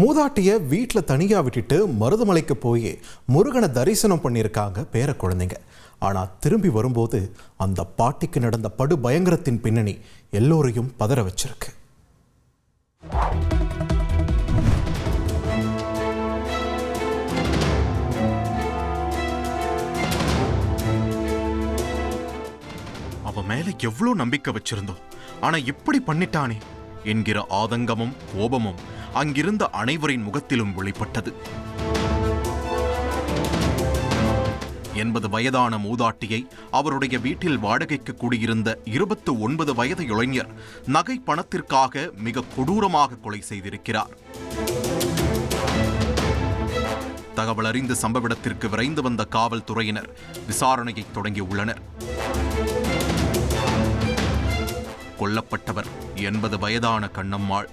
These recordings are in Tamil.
மூதாட்டிய வீட்டில் தனியா விட்டுட்டு மருதமலைக்கு போய் முருகனை தரிசனம் பண்ணியிருக்காங்க பேர குழந்தைங்க. ஆனா திரும்பி வரும்போது அந்த பாட்டிக்கு நடந்த படு பயங்கரத்தின் பின்னணி எல்லோரையும் பதற வச்சிருக்கு. அவன் மேல எவ்வளோ நம்பிக்கை வச்சிருந்தோம். ஆனா இப்படி பண்ணிட்டானே என்கிற ஆதங்கமும் கோபமும் அங்கிருந்த அனைவரின் முகத்திலும் வெளிப்பட்டது. எண்பது வயதான மூதாட்டியை அவருடைய வீட்டில் வாடகைக்கு கூடியிருந்த இருபத்து ஒன்பது வயது இளைஞர் நகை பணத்திற்காக மிக கொடூரமாக கொலை செய்திருக்கிறார். தகவல் அறிந்து சம்பவத்திற்கு விரைந்து வந்த காவல்துறையினர் விசாரணையை தொடங்கியுள்ளனர் கொல்லப்பட்டவர் எண்பது வயதான கண்ணம்மாள்.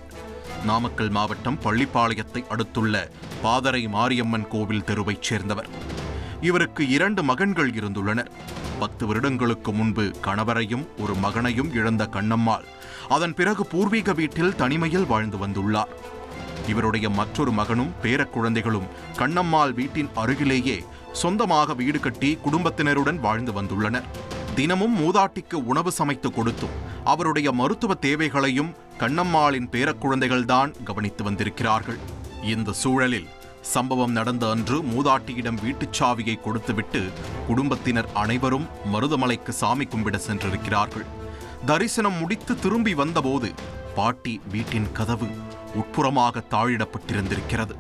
நாமக்கல் மாவட்டம் பள்ளிப்பாளையத்தை அடுத்துள்ள பாதரை மாரியம்மன் கோவில் தெருவைச் சேர்ந்தவர். இவருக்கு இரண்டு மகன்கள் இருந்துள்ளனர். பத்து வருடங்களுக்கு முன்பு கணவரையும் ஒரு மகனையும் இழந்த கண்ணம்மாள் அதன் பிறகு பூர்வீக வீட்டில் தனிமையில் வாழ்ந்து வந்துள்ளார். இவருடைய மற்றொரு மகனும் பேரக்குழந்தைகளும் கண்ணம்மாள் வீட்டின் அருகிலேயே சொந்தமாக வீடு கட்டி குடும்பத்தினருடன் வாழ்ந்து வந்துள்ளனர். தினமும் மூதாட்டிக்கு உணவு சமைத்து கொடுத்தும் அவருடைய மருத்துவ தேவைகளையும் கண்ணம்மாளின் பேரக்குழந்தைகள்தான் கவனித்து வந்திருக்கிறார்கள். இந்த சூழலில் சம்பவம் நடந்த அன்று மூதாட்டியிடம் வீட்டுச் சாவியை கொடுத்துவிட்டு குடும்பத்தினர் அனைவரும் மருதமலைக்கு சாமி கும்பிட சென்றிருக்கிறார்கள். தரிசனம் முடித்து திரும்பி வந்தபோது பாட்டி வீட்டின் கதவு உட்புறமாக தாழிடப்பட்டிருந்திருக்கிறது.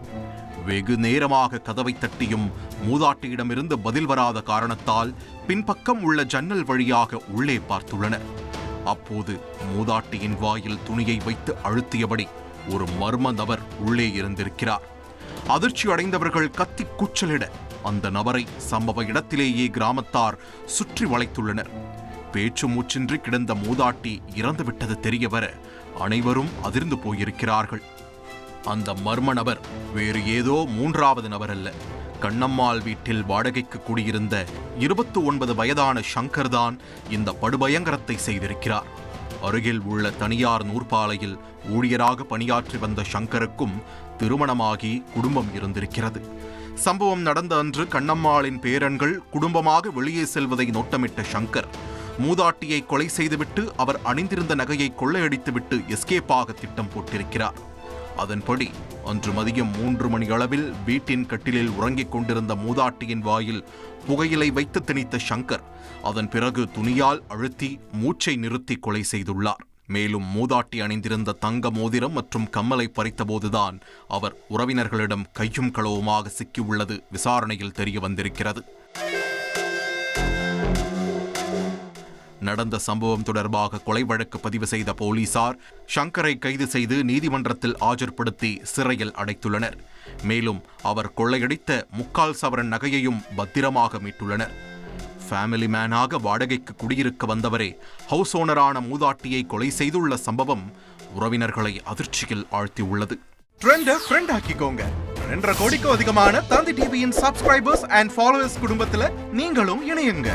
வெகு நேரமாக கதவை தட்டியும் மூதாட்டியிடமிருந்து பதில் வராத காரணத்தால் பின்பக்கம் உள்ள ஜன்னல் வழியாக உள்ளே பார்த்துள்ளனர். அப்போது மூதாட்டியின் வாயில் துணியை வைத்து அழுத்தியபடி ஒரு மர்ம நபர் உள்ளே இருந்திருக்கிறார். அதிர்ச்சி அடைந்தவர்கள் கத்தி கூச்சலிட அந்த நபரை சம்பவ இடத்திலேயே கிராமத்தார் சுற்றி வளைத்துள்ளனர். பேச்சு மூச்சின்றி கிடந்த மூதாட்டி இறந்துவிட்டது தெரிய வர அனைவரும் அதிர்ந்து போயிருக்கிறார்கள். அந்த மர்ம நபர் வேறு ஏதோ மூன்றாவது நபர் அல்ல கண்ணம்மாள் வீட்டில் வாடகைக்கு குடியிருந்த இருபத்து ஒன்பது வயதான ஷங்கர் தான் இந்த படுபயங்கரத்தை செய்திருக்கிறார். அருகில் உள்ள தனியார் நூற்பாலையில் ஊழியராக பணியாற்றி வந்த சங்கருக்கும் திருமணமாகி குடும்பம் இருந்திருக்கிறது. சம்பவம் நடந்த அன்று கண்ணம்மாளின் பேரன்கள் குடும்பமாக வெளியே செல்வதை நோட்டமிட்ட சங்கர் மூதாட்டியை கொலை செய்துவிட்டு அவர் அணிந்திருந்த நகையை கொள்ளையடித்துவிட்டு எஸ்கேப்பாக திட்டம் போட்டிருக்கிறார். அதன்படி அன்று மதியம் மூன்று மணி அளவில் வீட்டின் கட்டிலில் உறங்கிக் கொண்டிருந்த மூதாட்டியின் வாயில் புகையிலை வைத்து திணித்த சங்கர் அதன் பிறகு துணியால் அழுத்தி மூச்சை நிறுத்தி கொலை செய்துள்ளார். மேலும் மூதாட்டி அணிந்திருந்த தங்க மோதிரம் மற்றும் கம்மலை பறித்தபோதுதான் அவர் உறவினர்களிடம் கையும் களவுமாக சிக்கியுள்ளது விசாரணையில் தெரிய வந்திருக்கிறது நடந்த சம்பவம் தொடர்பாக கொலை வழக்கு பதிவு செய்த போலீசார் ஷங்கரை கைது செய்து நீதிமன்றத்தில் ஆஜர்படுத்தி சிறையில் அடைத்துள்ளனர். மேலும் அவர் கொள்ளையடித்த முக்கால் சவரன் நகையையும் பத்திரமாக மீட்டுள்ளனர். ஃபேமிலி மேனாக வாடகைக்கு குடியிருக்க வந்தவரே ஹவுஸ் ஓனரான மூதாட்டியை கொலை செய்துள்ள சம்பவம் உறவினர்களை அதிர்ச்சியில் ஆழ்த்தியுள்ளது. ட்ரெண்ட ஃப்ரெண்ட் ஆக்கிக்கோங்க. ரெண்டரை கோடிக்கும் அதிகமான தந்தி டிவியின் சப்ஸ்கிரைபர்ஸ் அண்ட் ஃபாலோவர்ஸ் குடும்பத்தில் நீங்களும் இணையுங்க.